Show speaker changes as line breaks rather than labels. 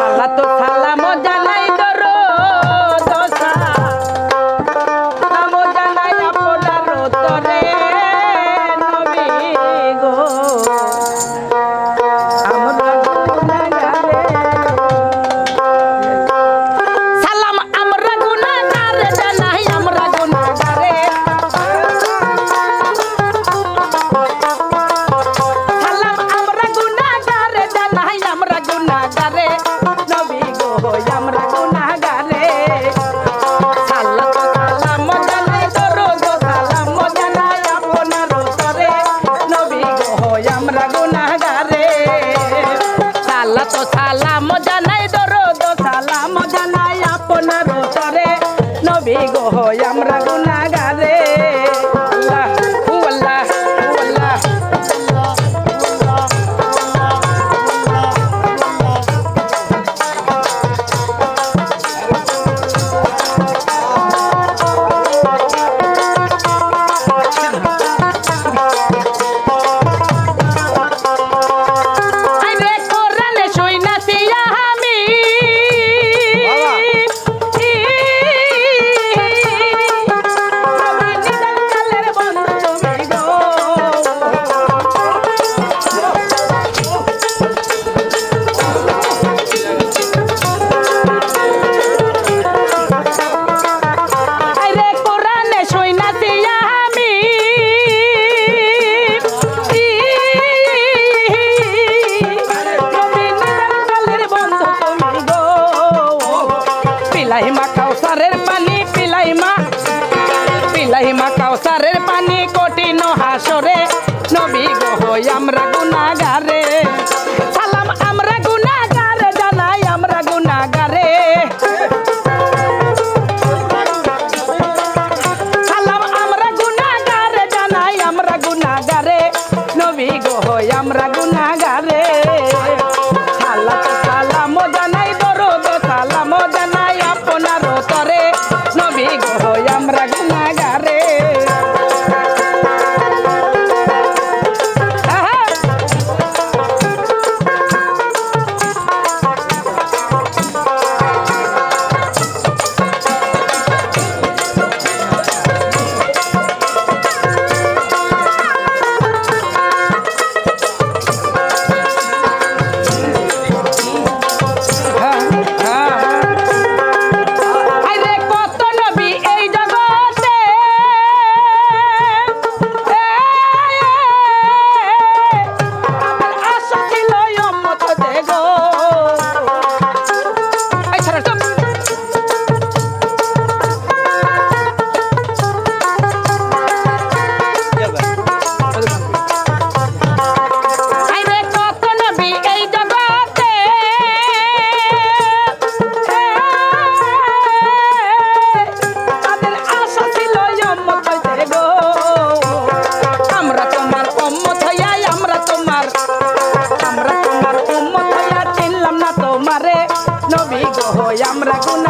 Carla আল্লাহ তো সালাম জানাই দরদ সালাম জানাই আপনার তরে নবী গো আমরা পিলাইমা পিলাইমা কাউসারের পানি কঠিন হাসরে। নবী গহই আমরা গুনাগারে সালাম আমরা গুনাগারে জানাই আমরা গুনাগারে সালাম আমরা গুনাগারে জানাই আমরা গুনাগারে নবী গহ আমরা গুনাগারে আমরা গুণা